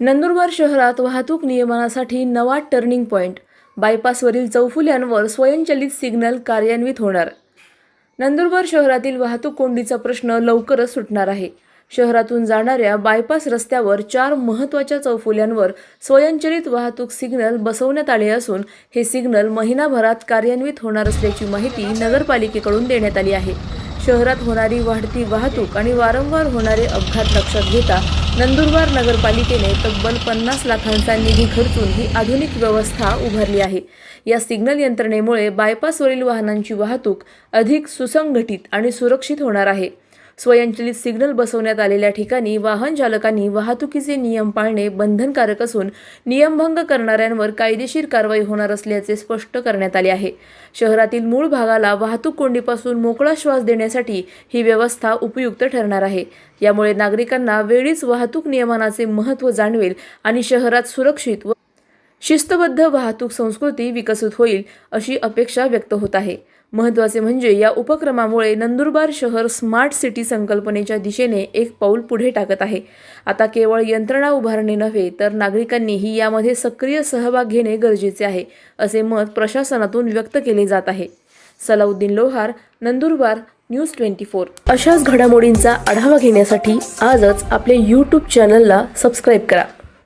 नंदुरबार शहरात वाहतूक नियमनासाठी नवा टर्निंग पॉईंट बायपासवरील चौफुल्यांवर स्वयंचलित सिग्नल कार्यान्वित होणार. नंदुरबार शहरातील वाहतूक कोंडीचा प्रश्न लवकरच सुटणार आहे. शहरातून जाणाऱ्या बायपास रस्त्यावर चार महत्त्वाच्या चौफुल्यांवर स्वयंचलित वाहतूक सिग्नल बसवण्यात आले असून हे सिग्नल महिनाभरात कार्यान्वित होणार असल्याची माहिती नगरपालिकेकडून देण्यात आली आहे. शहरात होणारी वाढती वाहतूक आणि वारंवार होणारे अपघात लक्षात घेता नंदुरबार नगरपालिकेने तब्बल पन्नास लाखांचा निधी खर्चून ही आधुनिक व्यवस्था उभारली आहे. या सिग्नल यंत्रणेमुळे बायपासवरील वाहनांची वाहतूक अधिक सुसंघटित आणि सुरक्षित होणार आहे. स्वयंचलित सिग्नल बसवण्यात आलेल्या ठिकाणी वाहन चालकांनी वाहतुकीचे नियम पाळणे बंधनकारक असून नियमभंग करणाऱ्यांवर कायदेशीर कारवाई होणार असल्याचे स्पष्ट करण्यात आले आहे. शहरातील मूळ भागाला वाहतूक कोंडीपासून मोकळा श्वास देण्यासाठी ही व्यवस्था उपयुक्त ठरणार आहे. यामुळे नागरिकांना वेळीच वाहतूक नियमनाचे महत्त्व जाणवेल आणि शहरात सुरक्षित व शिस्तबद्ध वाहतूक संस्कृती विकसित होईल अशी अपेक्षा व्यक्त होत आहे. महत्त्वाचे म्हणजे या उपक्रमामुळे नंदुरबार शहर स्मार्ट सिटी संकल्पनेच्या दिशेने एक पाऊल पुढे टाकत आहे. आता केवळ यंत्रणा उभारणे नव्हे तर नागरिकांनीही यामध्ये सक्रिय सहभाग घेणे गरजेचे आहे असे मत प्रशासनातून व्यक्त केले जात आहे. Salauddin Lohar Nandurbar news twenty four. अशाच घडामोडींचा आढावा घेण्यासाठी आजच आपल्या यूट्यूब चॅनलला सबस्क्राईब करा.